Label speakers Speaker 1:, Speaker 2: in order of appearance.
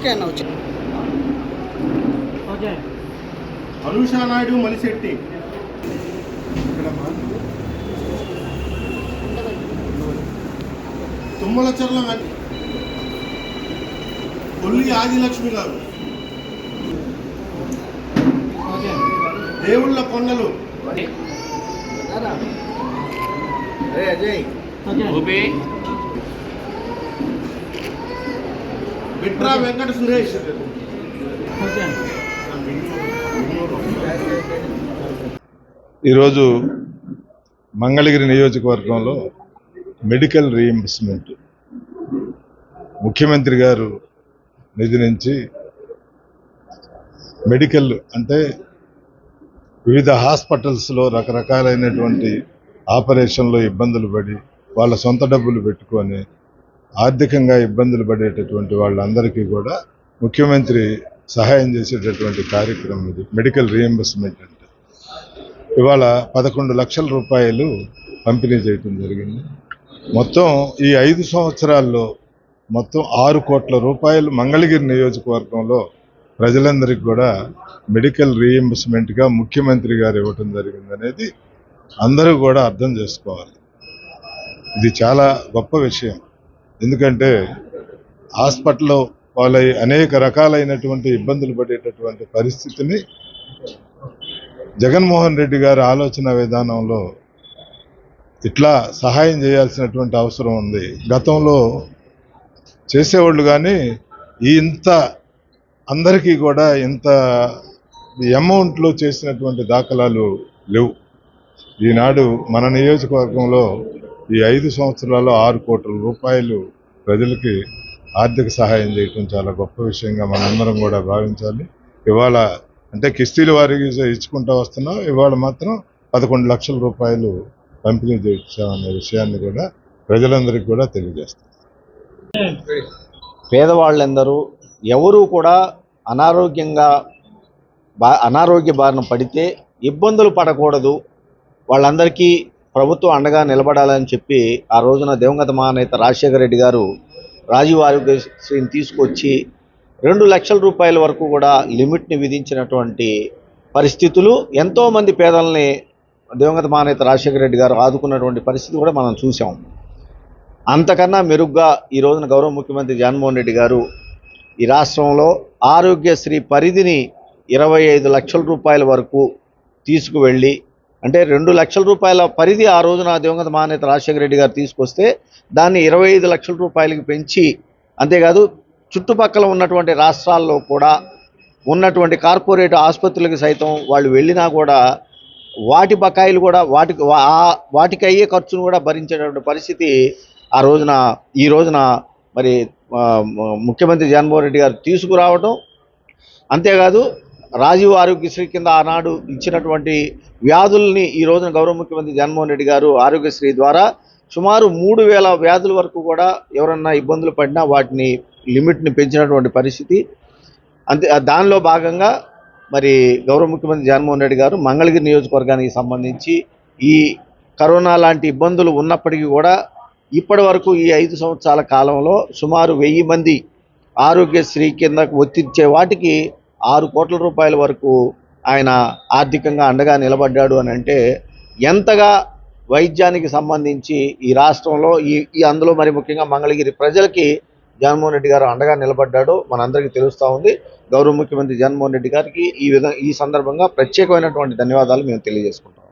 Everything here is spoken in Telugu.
Speaker 1: ఓకే అన్న వచ్చి.
Speaker 2: Okay.
Speaker 3: Anusha Naidu Malisetti Tummala Charla Kolli Adilakshmi garu.
Speaker 2: Okay.
Speaker 3: Devulla Kondalu.
Speaker 2: Okay.
Speaker 3: విట్రా Venkata Suresh.
Speaker 4: ఈరోజు మంగళగిరి నియోజకవర్గంలో మెడికల్ రీఎంబర్స్మెంట్ ముఖ్యమంత్రి గారు నిధి నుంచి మెడికల్ అంటే వివిధ హాస్పిటల్స్లో రకరకాలైనటువంటి ఆపరేషన్లో ఇబ్బందులు పడి వాళ్ళ సొంత డబ్బులు పెట్టుకొని ఆర్థికంగా ఇబ్బందులు పడేటటువంటి వాళ్ళందరికీ కూడా ముఖ్యమంత్రి సహాయం చేసేటటువంటి కార్యక్రమం ఇది మెడికల్ రీఎంబర్స్మెంట్ అంటే. ఇవాళ పదకొండు లక్షల రూపాయలు పంపిణీ చేయటం జరిగింది. మొత్తం ఈ ఐదు సంవత్సరాల్లో మొత్తం ఆరు కోట్ల రూపాయలు మంగళగిరి నియోజకవర్గంలో ప్రజలందరికీ కూడా మెడికల్ రీఎంబర్స్మెంట్గా ముఖ్యమంత్రి గారు ఇవ్వటం జరిగింది అనేది అందరూ కూడా అర్థం చేసుకోవాలి. ఇది చాలా గొప్ప విషయం. ఎందుకంటే హాస్పిటల్లో వాళ్ళ అనేక రకాలైనటువంటి ఇబ్బందులు పడేటటువంటి పరిస్థితిని జగన్మోహన్ రెడ్డి గారి ఆలోచన విధానంలో ఇట్లా సహాయం చేయాల్సినటువంటి అవసరం ఉంది. గతంలో చేసేవాళ్ళు కానీ ఈ ఇంత అందరికీ కూడా ఇంత అమౌంట్లో చేసినటువంటి దాఖలాలు లేవు. ఈనాడు మన నియోజకవర్గంలో ఈ ఐదు సంవత్సరాల్లో ఆరు కోట్ల రూపాయలు ప్రజలకి ఆర్థిక సహాయం చేయటం చాలా గొప్ప విషయంగా మనందరం కూడా భావించాలి. ఇవాళ అంటే కిస్తీల వారికి ఇచ్చుకుంటూ వస్తున్నాం ఇవాళ మాత్రం పదకొండు లక్షల రూపాయలు పంపిణీ చేయించామనే విషయాన్ని కూడా ప్రజలందరికీ కూడా తెలియజేస్తాం
Speaker 5: పేదవాళ్ళందరూ ఎవరూ కూడా అనారోగ్యంగా బా అనారోగ్య బారిన పడితే ఇబ్బందులు పడకూడదు. వాళ్ళందరికీ ప్రభుత్వం అండగా నిలబడాలని చెప్పి ఆ రోజున దివంగత మహానేత రాజశేఖర రెడ్డి గారు రాజీవ్ ఆరోగ్యశ్రీని తీసుకొచ్చి రెండు లక్షల రూపాయల వరకు కూడా లిమిట్ని విధించినటువంటి పరిస్థితులు ఎంతోమంది పేదల్ని దివంగత మహానేత రాజశేఖర రెడ్డి గారు ఆదుకున్నటువంటి పరిస్థితి కూడా మనం చూసాం అంతకన్నా మెరుగ్గా ఈ రోజున గౌరవ ముఖ్యమంత్రి జగన్మోహన్ రెడ్డి గారు ఈ రాష్ట్రంలో ఆరోగ్యశ్రీ పరిధిని ఇరవై ఐదు లక్షల రూపాయల వరకు తీసుకువెళ్ళి అంటే రెండు లక్షల రూపాయల పరిధి ఆ రోజున దివంగత మహానేత రాజశేఖర రెడ్డి గారు తీసుకొస్తే దాన్ని ఇరవై ఐదు లక్షల రూపాయలకి పెంచి అంతేకాదు చుట్టుపక్కల ఉన్నటువంటి రాష్ట్రాల్లో కూడా ఉన్నటువంటి కార్పొరేట్ ఆసుపత్రులకు సైతం వాళ్ళు వెళ్ళినా కూడా వాటి బకాయిలు కూడా వాటికి వాటికి అయ్యే ఖర్చును కూడా భరించేటటువంటి పరిస్థితి ఆ రోజున ఈ రోజున మరి ముఖ్యమంత్రి జగన్మోహన్ రెడ్డి గారు తీసుకురావటం అంతేకాదు రాజీవ్ ఆరోగ్యశ్రీ కింద ఆనాడు ఇచ్చినటువంటి వ్యాధుల్ని ఈ రోజున గౌరవ ముఖ్యమంత్రి జగన్మోహన్ రెడ్డి గారు ఆరోగ్యశ్రీ ద్వారా సుమారు మూడు వేల వ్యాధుల వరకు కూడా ఎవరన్నా ఇబ్బందులు పడినా వాటిని లిమిట్ని పెంచినటువంటి పరిస్థితి. అంతే దానిలో భాగంగా మరి గౌరవ ముఖ్యమంత్రి జగన్మోహన్ రెడ్డి గారు మంగళగిరి నియోజకవర్గానికి సంబంధించి ఈ కరోనా లాంటి ఇబ్బందులు ఉన్నప్పటికీ కూడా ఇప్పటి వరకు ఈ ఐదు సంవత్సరాల కాలంలో సుమారు వెయ్యి మంది ఆరోగ్యశ్రీ కిందకు ఒత్తిచ్చే వాటికి ఆరు కోట్ల రూపాయల వరకు ఆయన ఆర్థికంగా అండగా నిలబడ్డాడు అని అంటే ఎంతగా వైద్యానికి సంబంధించి ఈ రాష్ట్రంలో ఈ ఈ అందులో మరి ముఖ్యంగా మంగళగిరి ప్రజలకి జగన్మోహన్ రెడ్డి గారు అండగా నిలబడ్డాడు మనందరికీ తెలుస్తూ ఉంది. గౌరవ ముఖ్యమంత్రి జగన్మోహన్ రెడ్డి గారికి ఈ విధంగా ఈ సందర్భంగా ప్రత్యేకమైనటువంటి ధన్యవాదాలు మేము తెలియజేసుకుంటాం